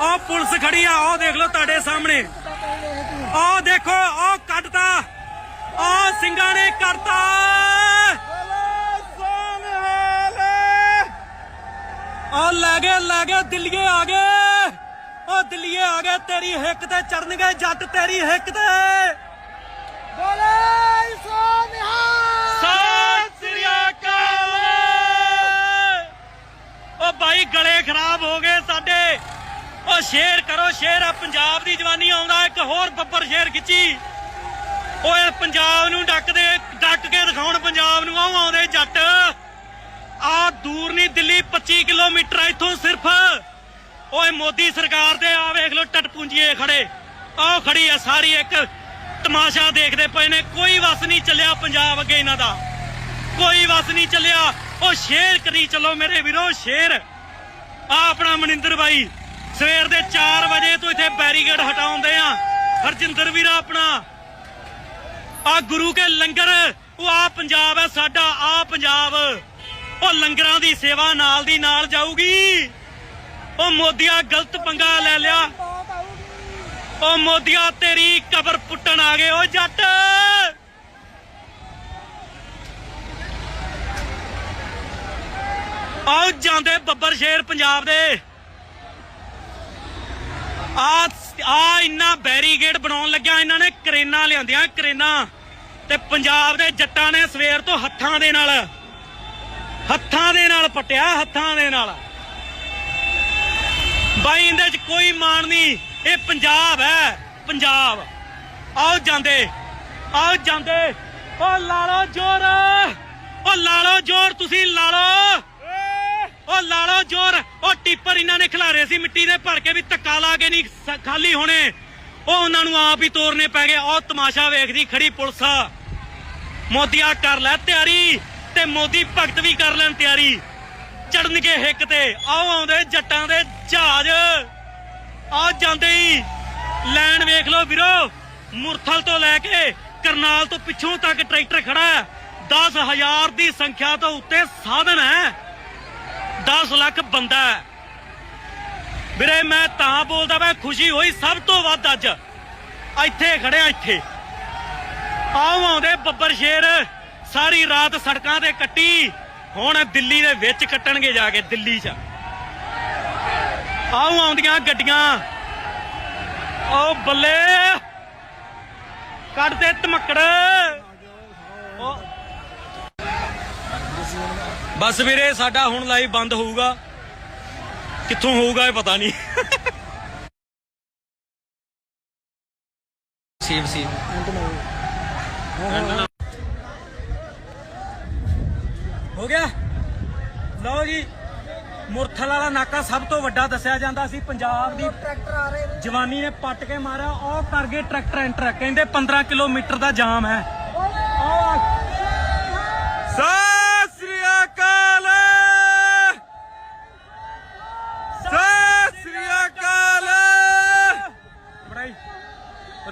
ਉਹ ਪੁਲਿਸ ਖੜੀ ਆ ਉਹ ਦੇਖ ਲਓ ਤੁਹਾਡੇ ਸਾਹਮਣੇ। ਉਹ ਦੇਖੋ ਉਹ ਕੱਢਤਾ ਉਹ ਸਿੰਘਾਂ ਨੇ ਕਰਤਾ। ਉਹ ਲੈ ਗਏ ਲੈ ਗਏ, ਦਿੱਲੀਏ ਆ ਗਏ। ਉਹ ਦਿੱਲੀਏ ਆ ਗਏ, ਤੇਰੀ ਹਿੱਕ ਤੇ ਚੜਨਗੇ ਜੱਟ ਤੇਰੀ ਹਿੱਕ ਤੇ। ਸਤਿ ਸ਼ੇਰ ਕਰੋ ਸ਼ੇਰ ਆ। ਪੰਜਾਬ ਦੀ ਜਵਾਨੀ ਆਉਂਦਾ, ਇੱਕ ਹੋਰ ਬੱਬਰ ਸ਼ੇਰ ਖਿੱਚੀ। ਓਏ, ਪੰਜਾਬ ਨੂੰ ਡੱਕਦੇ, ਡੱਕ ਕੇ ਦਿਖਾਉਣ ਪੰਜਾਬ ਨੂੰ ਆਉ ਆਉਂਦੇ ਜੱਟ। ਆ ਦੂਰ ਨਹੀਂ, ਦਿੱਲੀ 25 ਕਿਲੋਮੀਟਰ ਇੱਥੋਂ ਸਿਰਫ। ਓਏ, ਮੋਦੀ ਸਰਕਾਰ ਦੇ ਆ, ਵੇਖ ਲੋ ਟਟਪੂੰਜੀਏ ਖੜੇ। ਆਹ ਖੜੀ ਆ ਸਾਰੀ, ਇੱਕ ਤਮਾਸ਼ਾ ਦੇਖਦੇ ਪਏ ਨੇ, ਕੋਈ ਵਸ ਨਹੀਂ ਚੱਲਿਆ ਪੰਜਾਬ ਅੱਗੇ ਇਹਨਾਂ ਦਾ। ਕੋਈ ਵਸ ਨਹੀਂ ਚੱਲਿਆ। ਉਹ ਸ਼ੇਰ ਕਰੀ ਚੱਲੋ ਮੇਰੇ ਵੀਰੋ ਸ਼ੇਰ ਆ ਆਪਣਾ ਮਨਿੰਦਰ ਬਾਈ ਸਵੇਰ ਦੇ 4 ਵਜੇ ਤੋਂ ਇੱਥੇ ਬੈਰੀਗੇਡ ਹਟਾਉਂਦੇ ਆ। ਹਰਜਿੰਦਰ ਵੀਰਾ ਆਪਣਾ। ਆ ਗੁਰੂ ਕੇ ਲੰਗਰ, ਉਹ ਆ ਪੰਜਾਬ ਹੈ, ਸਾਡਾ ਆ ਪੰਜਾਬ। ਉਹ ਲੰਗਰਾਂ ਦੀ ਸੇਵਾ ਨਾਲ ਦੀ ਨਾਲ ਜਾਊਗੀ। ਉਹ ਮੋਦੀਆ ਗਲਤ ਪੰਗਾ ਲੈ ਲਿਆ। ਉਹ ਮੋਦੀਆ ਤੇਰੀ ਕਬਰ ਪੁੱਟਣ ਆ ਗਏ ਓ ਜੱਟ। ਆਓ ਜਾਂਦੇ ਬੱਬਰ ਸ਼ੇਰ ਪੰਜਾਬ ਦੇ। ਆ ਆ ਇੰਨਾ ਬੈਰੀਗੇਡ ਬਣਾਉਣ ਲੱਗਿਆ, ਇਹਨਾਂ ਨੇ ਕਰੇਨਾਂ ਲਿਆਂਦੀਆਂ, ਕਰੇਨਾਂ। ਤੇ ਪੰਜਾਬ ਦੇ ਜੱਟਾਂ ਨੇ ਸਵੇਰ ਤੋਂ ਹੱਥਾਂ ਦੇ ਨਾਲ, ਹੱਥਾਂ ਦੇ ਨਾਲ ਪਟਿਆ, ਹੱਥਾਂ ਦੇ ਨਾਲ। ਬਾਈ, ਇਹਦੇ ਚ ਕੋਈ ਮਾਣ ਨਹੀਂ, ਇਹ ਪੰਜਾਬ ਹੈ, ਪੰਜਾਬ। ਆਓ ਜਾਂਦੇ ਆਓ ਜਾਂਦੇ। ਓ ਲਾ ਲਓ ਜੋਰ, ਓ ਲਾ ਲਓ ਜੋਰ, ਤੁਸੀਂ ਲਾ ਉਹ ਓ ਲਾ ਲਓ ਜੋਰ, ਉਹ ਟਿੱਪਰ ਇਹਨਾਂ ਨੇ ਖਿਲਾਰੇ ਸੀ, ਮਿੱਟੀ ਦੇ ਭਰ ਕੇ ਵੀ ਧੱਕਾ ਲਾ ਕੇ ਨਹੀਂ ਖਾਲੀ ਹੋਣੇ। ਉਹ ਉਹਨਾਂ ਨੂੰ ਆਪ ਹੀ ਤੋੜਨੇ ਪੈ ਗਏ। ਉਹ ਤਮਾਸ਼ਾ ਵੇਖਦੀ ਖੜੀ ਪੁਲਿਸ। ਆ ਮੋਦੀਆ ਕਰ ਲੈ ਤਿਆਰੀ ਤੇ ਮੋਦੀ ਭਗਤ ਵੀ ਕਰ ਲੈਣ ਤਿਆਰੀ। ਚੜਨਗੇ ਹਿੱਕ ਤੇ। ਆਓ ਆਉਂਦੇ ਜੱਟਾਂ ਦੇ ਜਹਾਜ਼। ਆ ਜਾਂਦੇ ਹੀ। ਲੈਣ ਵੇਖ ਲਓ ਵੀਰੋ, ਮੁਰਥਲ ਤੋਂ ਲੈ ਕੇ ਕਰਨਾਲ ਤੋਂ ਪਿੱਛੋਂ ਤੱਕ ਟਰੈਕਟਰ ਖੜਾ ਹੈ। 10000 ਦੀ ਸੰਖਿਆ ਤੋਂ ਉੱਤੇ ਸਾਧਨ ਹੈ। 10 ਲੱਖ ਬੰਦਾ ਹੈ। ਵੀਰੇ, ਮੈਂ ਤਾਂ ਬੋਲਦਾ ਮੈਂ ਖੁਸ਼ੀ ਹੋਈ ਸਭ ਤੋਂ ਵੱਧ ਅੱਜ। ਇੱਥੇ ਖੜਿਆ ਇੱਥੇ। ਆਓ ਆਉਂਦੇ ਬੱਬਰ ਸ਼ੇਰ, ਸਾਰੀ ਰਾਤ ਸੜਕਾਂ ਤੇ ਕੱਟੀ। ਹੁਣ ਦਿੱਲੀ ਦੇ ਵਿੱਚ ਕੱਟਣਗੇ ਜਾ ਕੇ, ਦਿੱਲੀ 'ਚ। ਆਓ ਆਉਂਦੀਆਂ ਗੱਡੀਆਂ। ਓ ਬੱਲੇ। ਕੱਢ ਦੇ ਧਮਕੜ। ਓ ਬਸ ਵੀਰੇ ਸਾਡਾ ਹੁਣ ਲਾਈਵ ਬੰਦ ਹੋਊਗਾ। ਕਿੱਥੋਂ ਹੋਊਗਾ ਇਹ ਪਤਾ ਨਹੀਂ। ਸੇਵ ਸੇਵ ਹੋ ਗਿਆ? ਲਓ ਜੀ ਮੁਰਥਲ ਵਾਲਾ ਨਾਕਾ ਸਭ ਤੋਂ ਵੱਡਾ ਦੱਸਿਆ ਜਾਂਦਾ ਸੀ। ਪੰਜਾਬ ਦੀ ਟਰੈਕਟਰ ਆ ਰਹੇ ਜਵਾਨੀ ਨੇ ਪੱਟ ਕੇ ਮਾਰਿਆ। ਉਹ ਕਰ ਗਏ ਟਰੈਕਟਰ ਐਂਟਰ। ਕਹਿੰਦੇ 15 ਕਿਲੋਮੀਟਰ ਦਾ ਜਾਮ ਹੈ।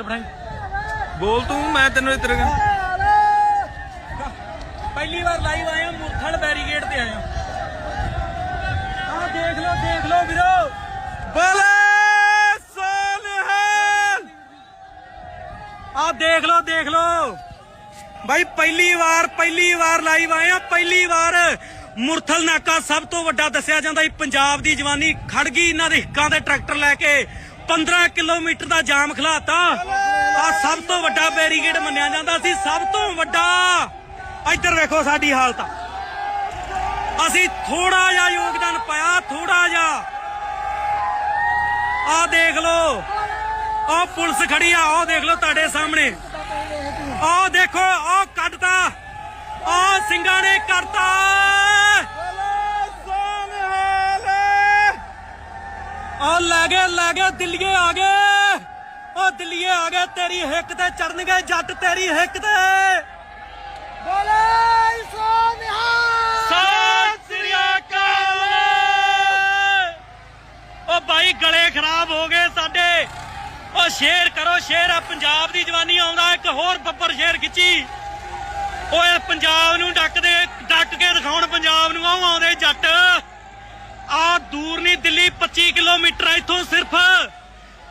ਪਰ ਬੋਲ ਤੂੰ, ਮੈਂ ਤੈਨੂੰ ਇਤਰ ਪਹਿਲੀ ਵਾਰ ਲਾਈਵ ਆਇਆ ਹਾਂ ਮੁਰਥਲ ਬੈਰੀਗੇਡ ਤੇ ਆਏ ਹਾਂ ਦੇਖ ਲਓ ਦੇਖ ਲਓ ਵੀਰੋ। ਬਲੇ ਸੋਨਹਲ। ਆਹ ਦੇਖ ਲਓ ਦੇਖ ਲਓ। ਭਾਈ ਪਹਿਲੀ ਵਾਰ ਪਹਿਲੀ ਵਾਰ ਲਾਈਵ ਆਇਆ ਪਹਿਲੀ ਵਾਰ ਮੁਰਥਲ ਨਾਕਾ ਸਭ ਤੋਂ ਵੱਡਾ ਦੱਸਿਆ ਜਾਂਦਾ ਸੀ। ਪੰਜਾਬ ਦੀ ਜਵਾਨੀ ਖੜ ਗਈ ਇਹਨਾਂ ਦੇ ਹਿੱਕਾਂ ਦੇ ਟਰੈਕਟਰ ਲੈ ਕੇ। 15 ਕਿਲੋਮੀਟਰ ਦਾ ਜਾਮ ਖਲਾਤਾ। ਆ ਸਭ ਤੋਂ ਵੱਡਾ ਬੈਰੀਗੇਡ ਮੰਨਿਆ ਜਾਂਦਾ ਸੀ, ਸਭ ਤੋਂ ਵੱਡਾ। ਇੱਧਰ ਵੇਖੋ ਸਾਡੀ ਹਾਲਤ। ਅਸੀਂ ਥੋੜਾ ਜਿਹਾ ਯੋਗਦਾਨ ਪਾਇਆ ਥੋੜਾ ਜਿਹਾ। ਆ ਦੇਖ ਲਓ ਆ ਪੁਲਿਸ ਖੜੀ ਆ ਉਹ ਦੇਖ ਲਓ ਤੁਹਾਡੇ ਸਾਹਮਣੇ। ਆਹ ਦੇਖੋ, ਆਹ ਕੱਢਤਾ ਆ ਸਿੰਘਾਂ ਨੇ ਕਰਤਾ। ਆਹ ਲੈ ਗਏ ਲੈ ਗਏ, ਦਿੱਲੀਏ ਆ ਗਏ। ਉਹ ਦਿੱਲੀਏ ਆ ਗਏ, ਤੇਰੀ ਹਿੱਕ ਤੇ ਚੜਨਗੇ ਜੱਟ ਤੇਰੀ ਹਿੱਕ ਤੇ। ਬੋਲੇ ਸੋਨਿਹਾ ਸਤਿ ਸ੍ਰੀ ਅਕਾਲ। ਉਹ ਭਾਈ ਗਲੇ ਖਰਾਬ ਹੋ ਗਏ ਸਾਡੇ। ਉਹ ਸ਼ੇਰ ਕਰੋ ਸ਼ੇਰ, ਆ ਪੰਜਾਬ ਦੀ ਜਵਾਨੀ ਆਉਂਦਾ, ਇੱਕ ਹੋਰ ਬੱਬਰ ਸ਼ੇਰ ਖਿੱਚੀ। ਓਏ ਪੰਜਾਬ ਨੂੰ ਡੱਕਦੇ ਡੱਕ ਕੇ ਦਿਖਾਉਣ, ਪੰਜਾਬ ਨੂੰ ਆਉ ਆਉਂਦੇ ਜੱਟ। ਆ ਦੂਰ ਨਹੀਂ ਦਿੱਲੀ 25 ਕਿਲੋਮੀਟਰ ਇੱਥੋਂ ਸਿਰਫ।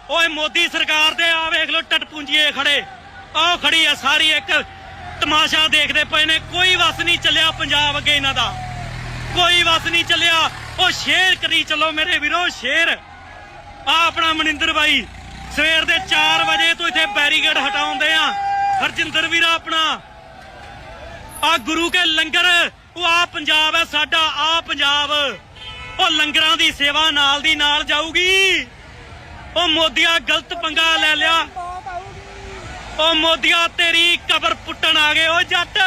ਓਏ ਮੋਦੀ ਸਰਕਾਰ ਦੇ ਆ ਵੇਖ ਲੋ ਟਟਪੁੰਜੀਏ ਖੜੇ। ਆਹ ਖੜੀ ਆ ਸਾਰੀ, ਇੱਕ ਤਮਾਸ਼ਾ ਦੇਖਦੇ ਪਏ ਨੇ, ਕੋਈ ਵਸ ਨਹੀਂ ਚੱਲਿਆ ਪੰਜਾਬ ਅੱਗੇ ਇਹਨਾਂ ਦਾ। ਕੋਈ ਵਸ ਨਹੀਂ ਚੱਲਿਆ। ਉਹ ਸ਼ੇਰ ਕਰੀ ਚੱਲੋ ਮੇਰੇ ਵੀਰੋ, ਸ਼ੇਰ। ਆ ਆਪਣਾ ਮਨਿੰਦਰ ਬਾਈ, ਸਵੇਰ ਦੇ 4 ਵਜੇ ਤੋਂ ਇੱਥੇ ਬੈਰੀਗੇਡ ਹਟਾਉਂਦੇ ਆ। ਹਰਜਿੰਦਰ ਵੀਰਾ ਆਪਣਾ। ਆ ਗੁਰੂ ਕੇ ਲੰਗਰ, ਉਹ ਆ ਪੰਜਾਬ ਹੈ, ਸਾਡਾ ਆ ਪੰਜਾਬ। ਉਹ ਲੰਗਰਾਂ ਦੀ ਸੇਵਾ ਨਾਲ ਦੀ ਨਾਲ ਜਾਊਗੀ। ਉਹ ਮੋਦੀਆ ਗਲਤ ਪੰਗਾ ਲੈ ਲਿਆ। ਉਹ ਮੋਦੀਆ ਤੇਰੀ ਕਬਰ ਪੁੱਟਣ ਆ ਗਏ ਓ ਜੱਟ।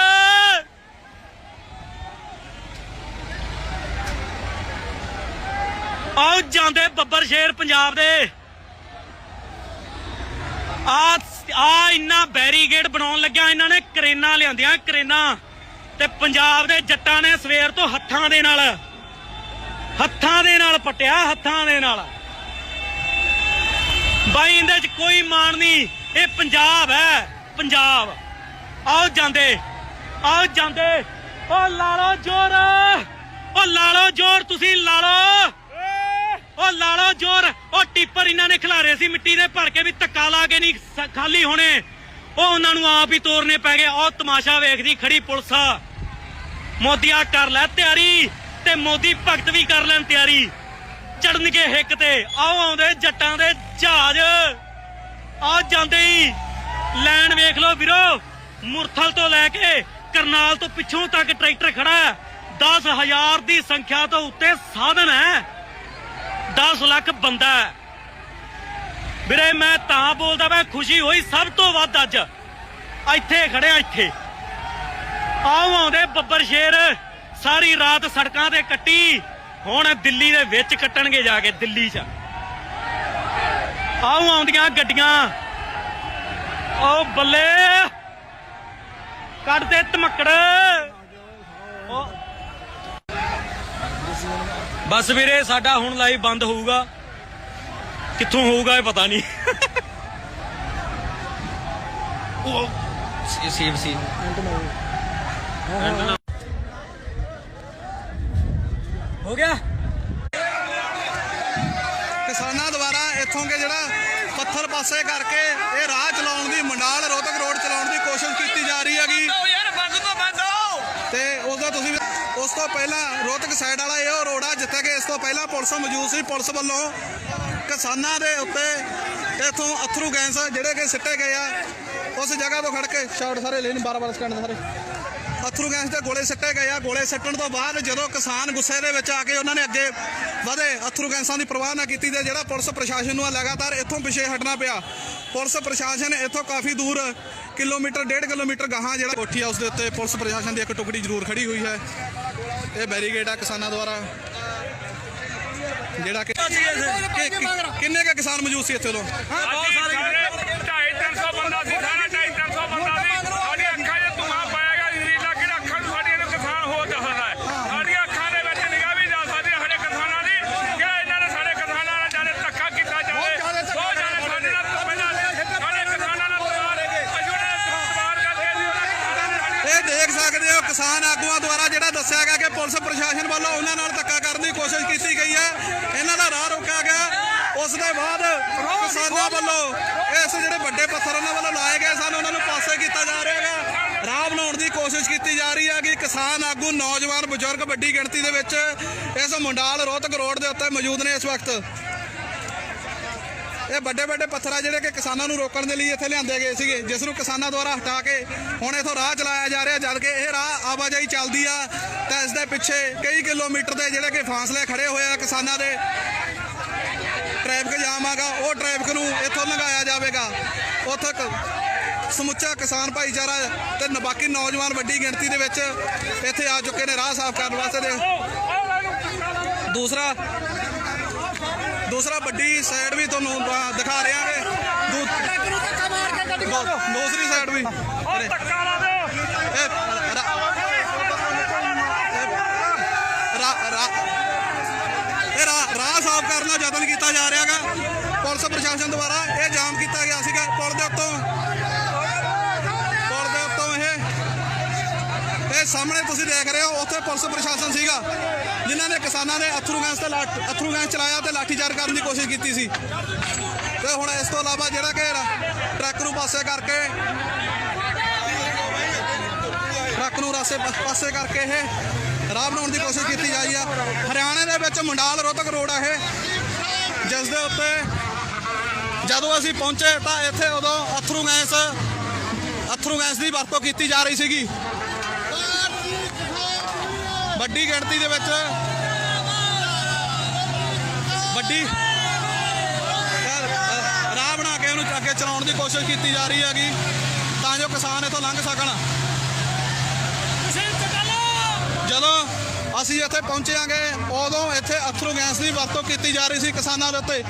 ਆਓ ਜਾਂਦੇ ਬੱਬਰ ਸ਼ੇਰ ਪੰਜਾਬ ਦੇ। ਆ ਆ ਇੰਨਾ ਬੈਰੀਗੇਡ ਬਣਾਉਣ ਲੱਗਿਆ, ਇਹਨਾਂ ਨੇ ਕਰੇਨਾ ਲਿਆਂਦੀਆਂ, ਕਰੇਨਾ। ਤੇ ਪੰਜਾਬ ਦੇ ਜੱਟਾਂ ਨੇ ਸਵੇਰ ਤੋਂ ਹੱਥਾਂ ਦੇ ਨਾਲ ਹੱਥਾਂ ਦੇ ਨਾਲ ਪਟਿਆ, ਹੱਥਾਂ ਦੇ ਨਾਲ। ਬਾਈ ਇਹਦੇ ਚ ਕੋਈ ਮਾਣ ਨਹੀਂ, ਇਹ ਪੰਜਾਬ ਹੈ, ਪੰਜਾਬ। ਆਓ ਜਾਂਦੇ ਆਓ ਜਾਂਦੇ। ਓ ਲਾ ਲਓ ਜੋਰ, ਓ ਲਾ ਲਓ ਜੋਰ, ਤੁਸੀਂ ਲਾ ਓ ਲਾ ਜੋਰ, ਓ ਟੀਪਰ ਇਹਨਾਂ ਨੇ ਖਿਲਾਰੇ ਸੀ ਮਿੱਟੀ ਦੇ, ਭਰ ਕੇ ਵੀ ਧੱਕਾ ਲਾ ਕੇ ਨਹੀਂ ਖਾਲੀ ਹੋਣੇ। ਉਹ ਉਹਨਾਂ ਨੂੰ ਆਪ ਹੀ ਤੋੜਨੇ ਪੈ ਗਏ। ਉਹ ਤਮਾਸ਼ਾ ਵੇਖਦੀ ਖੜੀ ਪੁਲਿਸ। ਮੋਦੀਆ ਕਰ ਲੈ ਤਿਆਰੀ। ਤੇ ਮੋਦੀ ਭਗਤ ਵੀ ਕਰ ਲੈਣ ਤਿਆਰੀ। ਚੜਨਗੇ ਹਿੱਕ ਤੇ। ਆਓ ਆਉਂਦੇ ਜੱਟਾਂ ਦੇ ਜਹਾਜ਼। ਆ ਜਾਂਦੇ ਹੀ। ਲੈਣ ਵੇਖ ਲਓ ਵੀਰੋ, ਮੁਰਥਲ ਤੋਂ ਲੈ ਕੇ ਕਰਨਾਲ ਤੋਂ ਪਿੱਛੋਂ ਤੱਕ ਟਰੈਕਟਰ ਖੜਾ ਹੈ। 10000 ਦੀ ਸੰਖਿਆ ਤੋਂ ਉੱਤੇ ਸਾਧਨ ਹੈ। 10 ਲੱਖ ਬੰਦਾ ਹੈ। ਵੀਰੇ, ਮੈਂ ਤਾਂ ਬੋਲਦਾ, ਮੈਂ ਖੁਸ਼ੀ ਹੋਈ ਸਭ ਤੋਂ ਵੱਧ ਅੱਜ। ਇੱਥੇ ਖੜਿਆ ਇੱਥੇ। ਆਓ ਆਉਂਦੇ ਬੱਬਰ ਸ਼ੇਰ। ਸਾਰੀ ਰਾਤ ਸੜਕਾਂ ਤੇ ਕੱਟੀ ਹੁਣ ਦਿੱਲੀ ਦੇ ਵਿੱਚ ਕੱਟਣਗੇ ਜਾ ਕੇ ਦਿੱਲੀ 'ਚ। ਆਓ ਆਉਂਦੀਆਂ ਗੱਡੀਆਂ। ਓ ਬੱਲੇ। ਕੱਢ ਦੇ ਧਮਕੜ। ਬਸ ਵੀਰੇ ਸਾਡਾ ਹੁਣ ਲਾਈਵ ਬੰਦ ਹੋਊਗਾ। ਕਿੱਥੋਂ ਹੋਊਗਾ ਇਹ ਪਤਾ ਨਹੀਂ। ਉਹ ਸੇਵ ਸੀ ਹੋ ਗਿਆ। ਕਿਸਾਨਾਂ ਦੁਆਰਾ ਇੱਥੋਂ ਕੇ ਜਿਹੜਾ ਪੱਥਰ ਪਾਸੇ ਕਰਕੇ ਇਹ ਰਾਹ ਚਲਾਉਣ ਦੀ ਮੰਡਾਲ ਰੋਹਤਕ ਰੋਡ ਚਲਾਉਣ ਦੀ ਕੋਸ਼ਿਸ਼ ਕੀਤੀ ਜਾ ਰਹੀ ਹੈਗੀ। ਤੋਂ ਉਸ ਦਾ ਤੁਸੀਂ ਉਸ ਤੋਂ ਪਹਿਲਾਂ ਰੋਹਤਕ ਸਾਈਡ ਵਾਲਾ ਇਹ ਰੋਡ ਆ ਜਿੱਥੇ ਕਿ ਇਸ ਤੋਂ ਪਹਿਲਾਂ ਪੁਲਿਸ ਮੌਜੂਦ ਸੀ। ਪੁਲਿਸ ਵੱਲੋਂ ਕਿਸਾਨਾਂ ਦੇ ਉੱਤੇ ਇੱਥੋਂ ਅਥਰੂ ਗੈਸ ਜਿਹੜੇ ਕਿ ਸਿੱਟੇ ਗਏ ਆ ਉਸ ਜਗ੍ਹਾ ਤੋਂ ਖੜ ਕੇ ਸ਼ਾਟ ਸਾਰੇ ਲੈਣ 12 12 ਸਕਿੰਟ ਦੇ ਸਾਰੇ। ਅਥਰੂ ਗੈਸ ਦੇ ਗੋਲੇ ਸਿੱਟੇ ਗਏ ਆ। ਗੋਲੇ ਸਿੱਟਣ ਤੋਂ ਬਾਅਦ ਜਦੋਂ ਕਿਸਾਨ ਗੁੱਸੇ ਦੇ ਵਿੱਚ ਆ ਕੇ ਉਹਨਾਂ ਨੇ ਅੱਗੇ ਵਧੇ ਅਥਰੂ ਗੈਸਾਂ ਦੀ ਪ੍ਰਵਾਹ ਨਾ ਕੀਤੀ ਤੇ ਜਿਹੜਾ ਪੁਲਿਸ ਪ੍ਰਸ਼ਾਸਨ ਨੂੰ ਆ ਲਗਾਤਾਰ ਇੱਥੋਂ ਪਿੱਛੇ ਹਟਣਾ ਪਿਆ। ਪੁਲਿਸ ਪ੍ਰਸ਼ਾਸਨ ਇੱਥੋਂ ਕਾਫੀ ਦੂਰ ਕਿਲੋਮੀਟਰ ਡੇਢ ਕਿਲੋਮੀਟਰ ਗਾਹਾਂ ਜਿਹੜਾ ਕੋਠੀ ਹਾਊਸ ਦੇ ਉੱਤੇ ਪੁਲਿਸ ਪ੍ਰਸ਼ਾਸਨ ਦੀ ਇੱਕ ਟੁਕੜੀ ਜ਼ਰੂਰ ਖੜੀ ਹੋਈ ਹੈ। ਇਹ ਬੈਰੀਗੇਡ ਆ ਕਿਸਾਨਾਂ ਦੁਆਰਾ। ਜਿਹੜਾ ਕਿ ਕਿੰਨੇ ਕੁ ਕਿਸਾਨ ਮੌਜੂਦ ਸੀ ਇੱਥੇ ਉਦੋਂ? ਬਹੁਤ ਸਾਰੇ ਢਾਈ ਤਿੰਨ ਸੌ ਬੰਦਾ ਸੀ ਸਾਰਾ ਢਾਈ ਤਿੰਨ ਸੌ ਬੰਦਾ ਸੀ ਸਾਡੀ ਅੱਖਾਂ 'ਚ ਧੂਆਂ ਪਾਏਗਾ ਜ਼ਰੀਲਾ ਕਿਹੜਾ ਅੱਖਾਂ ਨੂੰ ਸਾਡੀਆਂ ਨੂੰ ਕਿਸਾਨ ਹੋ ਦੱਸਦਾ ਹੈ ਸਾਡੀਆਂ ਅੱਖਾਂ ਦੇ ਵਿੱਚ ਨਿਗਾਹ ਵੀ ਜਾ ਸਕਦੀ ਹੈ ਸਾਡੇ ਕਿਸਾਨਾਂ ਦੀ ਕਿ ਇਹਨਾਂ ਨੇ ਸਾਡੇ ਕਿਸਾਨਾਂ ਨਾਲ ਜਾਣੇ ਧੱਕਾ ਕੀਤਾ ਜਾਵੇ ਬਹੁਤ ਜਾਣੇ ਸਾਡੇ ਨਾਲ ਪਹਿਲਾਂ ਸਾਡੇ ਕਿਸਾਨਾਂ ਨਾਲ ਪਰਿਵਾਰ ਅਜੂੜੇ ਪਰਿਵਾਰ ਕਰਕੇ ਅਸੀਂ ਉਹਨਾਂ ਕਿਸਾਨਾਂ ਨੇ ਸਾਡੀ ਇਹ ਦੇਖ ਸਕਦੇ ਹੋ ਕਿਸਾਨ ਆਗੂਆਂ ਦੁਆਰਾ ਜਿਹੜਾ ਦੱਸਿਆ ਗਿਆ ਕਿ ਪੁਲਿਸ ਪ੍ਰਸ਼ਾਸਨ ਵੱਲੋਂ ਉਹਨਾਂ ਨਾਲ ਧੱਕਾ ਕਰਨ ਦੀ ਕੋਸ਼ਿਸ਼ ਕੀਤੀ ਗਈ ਹੈ। ਇਹਨਾਂ ਦਾ ਰਾਹ ਰੋਕਿਆ ਗਿਆ। ਉਸ ਦੇ ਬਾਅਦ ਕਿਸਾਨਾਂ ਵੱਲੋਂ ਇਸ ਜਿਹੜੇ ਵੱਡੇ ਪੱਥਰ ਉਹਨਾਂ ਵੱਲੋਂ ਲਾਏ ਗਏ ਸਨ, ਉਹਨਾਂ ਨੂੰ ਪਾਸੇ ਕੀਤਾ ਜਾ ਰਿਹਾ ਹੈ ਰਾਹ ਬਣਾਉਣ ਦੀ ਕੋਸ਼ਿਸ਼ ਕੀਤੀ ਜਾ ਰਹੀ ਹੈ ਕਿ ਕਿਸਾਨ ਆਗੂ, ਨੌਜਵਾਨ, ਬਜ਼ੁਰਗ ਵੱਡੀ ਗਿਣਤੀ ਦੇ ਵਿੱਚ ਇਸ ਮੁੰਡਾਲ ਰੋਹਤਕ ਰੋਡ ਦੇ ਉੱਤੇ ਮੌਜੂਦ ਨੇ ਇਸ ਵਕਤ। ਇਹ ਵੱਡੇ ਵੱਡੇ ਪੱਥਰ ਆ ਜਿਹੜੇ ਕਿ ਕਿਸਾਨਾਂ ਨੂੰ ਰੋਕਣ ਦੇ ਲਈ ਇੱਥੇ ਲਿਆਂਦੇ ਗਏ ਸੀਗੇ, ਜਿਸ ਨੂੰ ਕਿਸਾਨਾਂ ਦੁਆਰਾ ਹਟਾ ਕੇ ਹੁਣ ਇਥੋਂ ਰਾਹ ਚਲਾਇਆ ਜਾ ਰਿਹਾ, ਜਦ ਕਿ ਇਹ ਰਾਹ ਆਵਾਜਾਈ ਚੱਲਦੀ ਆ, ਤਾਂ ਇਸ ਦੇ ਪਿੱਛੇ ਕਈ ਕਿਲੋਮੀਟਰ ਦੇ ਜਿਹੜੇ ਕਿ ਫਾਸਲੇ ਖੜੇ ਹੋਏ ਆ ਕਿਸਾਨਾਂ ਦੇ। ਟ੍ਰੈਫਿਕ ਜਾਮ ਆਗਾ, ਉਹ ਟ੍ਰੈਫਿਕ ਨੂੰ ਇੱਥੋਂ ਲੰਘਾਇਆ ਜਾਵੇਗਾ। ਉੱਥੇ ਸਮੁੱਚਾ ਕਿਸਾਨ ਭਾਈਚਾਰਾ ਤੇ ਬਾਕੀ ਨੌਜਵਾਨ ਵੱਡੀ ਗਿਣਤੀ ਦੇ ਵਿੱਚ ਇੱਥੇ ਆ ਚੁੱਕੇ ਨੇ, ਰਾਹ ਸਾਫ਼ ਕਰਨ ਵਾਸਤੇ ਦੂਸਰਾ ਦੂਸਰਾ ਵੱਡੀ ਸਾਈਡ ਵੀ ਤੁਹਾਨੂੰ ਅ, ਦਿਖਾ ਰਿਹਾ ਕਿ ਦੂ- ਨੂੰ ਧੱਕਾ ਮਾਰ ਕੇ ਗੱਡੀ ਦੂ- ਦੂਸਰੀ ਸਾਈਡ ਵੀ। ਉਹ ਧੱਕਾ ਲਾ ਦਿਓ ਇਹ ਰਾ- ਰਾ- ਰਾ- ਇਹ ਰਾ- ਰਾਹ ਸਾਫ਼ ਕਰਨ ਯਤਨ ਕੀਤਾ ਜਾ ਰਿਹਾਗਾ। ਪੁਲਿਸ ਪ੍ਰਸ਼ਾਸਨ ਦੁਆਰਾ ਇਹ ਜਾਮ ਕੀਤਾ ਗਿਆ ਸੀਗਾ ਪੁਲ ਦੇ ਉੱਤੋਂ ਪੁਲ ਦੇ ਉੱਤੋਂ ਇਹ ਇਹ ਸਾਹਮਣੇ ਤੁਸੀਂ ਦੇਖ ਰਹੇ ਹੋ, ਉੱਥੇ ਪੁਲਿਸ ਪ੍ਰਸ਼ਾਸਨ ਸੀਗਾ, ਜਿਨ੍ਹਾਂ ਨੇ ਕਿਸਾਨਾਂ ਦੇ ਅਥਰੂ ਗੈਸ ਤੇ ਲਾਠ- ਅਥਰੂ ਗੈਸ ਚਲਾਇਆ ਤੇ ਲਾਠੀਚਾਰਜ ਕਰਨ ਦੀ ਕੋਸ਼ਿਸ਼ ਕੀਤੀ ਸੀ। ਤੇ ਹੁਣ ਇਸ ਤੋਂ ਇਲਾਵਾ ਜਿਹੜਾ ਕਿ ਟਰੱਕ ਨੂੰ ਪਾਸੇ ਕਰਕੇ, ਟਰੱਕ ਨੂੰ ਰਾਸੇ ਪਾਸੇ ਕਰਕੇ ਇਹ ਰਾਹ ਬਣਾਉਣ ਦੀ ਕੋਸ਼ਿਸ਼ ਕੀਤੀ ਜਾ ਰਹੀ ਆ। ਹਰਿਆਣੇ ਦੇ ਵਿੱਚ ਮੰਡਾਲ ਰੋਹਤਕ ਰੋਡ ਆ ਇਹ। ਜਿਸ ਦੇ ਉੱਤੇ ਜਦੋਂ ਅਸੀਂ ਪਹੁੰਚੇ ਤਾਂ ਇੱਥੇ ਉਦੋਂ ਅਥਰੂ ਗੈਸ ਅਥਰੂ ਗੈਸ ਦੀ ਵਰਤੋਂ ਕੀਤੀ ਜਾ ਰਹੀ ਸੀਗੀ। ਵੱਡੀ ਗਿਣਤੀ ਦੇ ਵਿੱਚ। ਵੱਡੀ। ਰਾਹ ਬਣਾ ਕੇ ਉਹਨੂੰ ਅੱਗੇ ਚਲਾਉਣ ਦੀ ਕੋਸ਼ਿਸ਼ ਕੀਤੀ ਜਾ ਰਹੀ ਹੈਗੀ, ਤਾਂ ਜੋ ਕਿਸਾਨ ਇੱਥੋਂ ਲੰਘ ਸਕਣ। ਜਦੋਂ ਅਸੀਂ ਇੱਥੇ ਪਹੁੰਚਿਆਂਗੇ ਉਦੋਂ ਇੱਥੇ ਅਥਰੂ ਗੈਸ ਦੀ ਵਰਤੋਂ ਕੀਤੀ ਜਾ ਰਹੀ ਸੀ ਕਿਸਾਨਾਂ ਦੇ ਉੱਤੇ।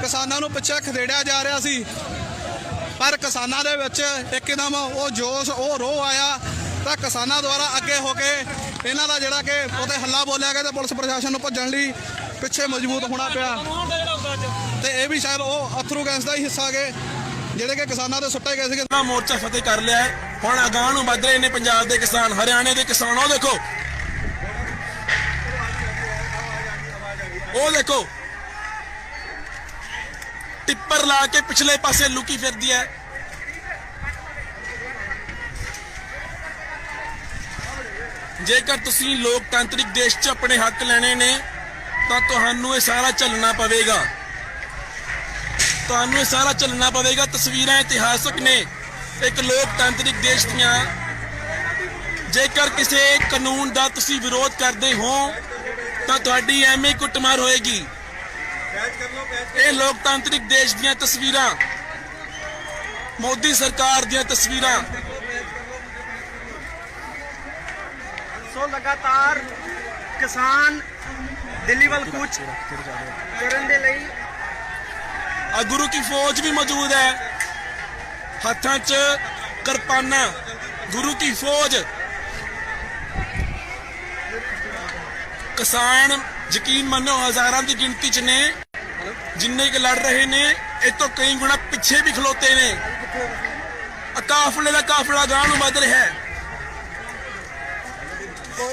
ਕਿਸਾਨਾਂ ਨੂੰ ਪਿੱਛੇ ਖਦੇੜਿਆ ਜਾ ਰਿਹਾ ਸੀ। ਪਰ ਕਿਸਾਨਾਂ ਦੇ ਵਿੱਚ ਇੱਕਦਮ ਉਹ ਜੋਸ਼, ਉਹ ਰੋਹ ਆਇਆ। ਤਾਂ ਕਿਸਾਨਾਂ ਦੁਆਰਾ ਅੱਗੇ ਹੋ ਕੇ ਇਹਨਾਂ ਦਾ ਜਿਹੜਾ ਕਿ ਉਹਤੇ ਹੱਲਾ ਬੋਲਿਆ ਗਿਆ ਤੇ ਪੁਲਿਸ ਪ੍ਰਸ਼ਾਸਨ ਨੂੰ ਭੱਜਣ ਲਈ ਪਿੱਛੇ ਮਜ਼ਬੂਤ ਹੋਣਾ ਪਿਆ। ਤੇ ਇਹ ਵੀ ਸ਼ਾਇਦ ਉਹ ਅਥਰੂ ਗੈਸ ਦਾ ਹੀ ਹਿੱਸਾ ਗਏ ਜਿਹੜੇ ਕਿ ਕਿਸਾਨਾਂ ਦੇ ਸੁੱਟੇ ਗਏ ਸੀਗੇ। ਆਪਣਾ ਮੋਰਚਾ ਫਤਿਹ ਕਰ ਲਿਆ ਹੈ। ਹੁਣ ਅਗਾਂਹ ਨੂੰ ਵੱਧ ਰਹੇ ਨੇ ਪੰਜਾਬ ਦੇ ਕਿਸਾਨ, ਹਰਿਆਣੇ ਦੇ ਕਿਸਾਨ। ਉਹ ਦੇਖੋ। ਉਹ ਦੇਖੋ। ਟਿੱਪਰ ਲਾ ਕੇ ਪਿਛਲੇ ਪਾਸੇ ਲੁਕੀ ਫਿਰਦੀ ਹੈ। ਜੇਕਰ ਤੁਸੀਂ ਲੋਕਤਾਂਤਰਿਕ ਦੇਸ਼ 'ਚ ਆਪਣੇ ਹੱਕ ਲੈਣੇ ਨੇ, ਤਾਂ ਤੁਹਾਨੂੰ ਇਹ ਸਾਰਾ ਚੱਲਣਾ ਪਵੇਗਾ। ਤੁਹਾਨੂੰ ਇਹ ਸਾਰਾ ਚੱਲਣਾ ਪਵੇਗਾ। ਤਸਵੀਰਾਂ ਇਤਿਹਾਸਕ ਨੇ। ਇੱਕ ਲੋਕਤੰਤਰਿਕ ਦੇਸ਼ ਦੀਆਂ। ਜੇਕਰ ਕਿਸੇ ਕਾਨੂੰਨ ਦਾ ਤੁਸੀਂ ਵਿਰੋਧ ਕਰਦੇ ਹੋ, ਤਾਂ ਤੁਹਾਡੀ ਐਵੇਂ ਕੁੱਟਮਾਰ ਹੋਏਗੀ। ਇਹ ਲੋਕਤਾਂਤਰਿਕ ਦੇਸ਼ ਦੀਆਂ ਤਸਵੀਰਾਂ। ਮੋਦੀ ਸਰਕਾਰ ਦੀਆਂ ਤਸਵੀਰਾਂ। ਸੋ ਲਗਾਤਾਰ ਕਿਸਾਨ ਦਿੱਲੀ ਵੱਲ ਕੂਚ ਕਰਨ ਦੇ ਲਈ ਆ ਗੁਰੂ ਕੀ ਫੌਜ ਵੀ ਮੌਜੂਦ ਹੈ। ਹੱਥਾਂ 'ਚ ਕਿਰਪਾਨਾਂ। ਗੁਰੂ ਕੀ ਫੌਜ। ਕਿਸਾਨ ਯਕੀਨ ਮੰਨੋ ਹਜ਼ਾਰਾਂ ਦੀ ਗਿਣਤੀ 'ਚ ਨੇ। ਜਿੰਨੇ ਕਿ ਲੜ ਰਹੇ ਨੇ ਇਹ ਤੋਂ ਕਈ ਗੁਣਾ ਪਿੱਛੇ ਵੀ ਖਲੋਤੇ ਨੇ। ਆ ਕਾਫਲੇ ਦਾ ਕਾਫਲਾ ਗਾਂ ਨੂੰ ਵੱਧ ਰਿਹਾ ਹੈ।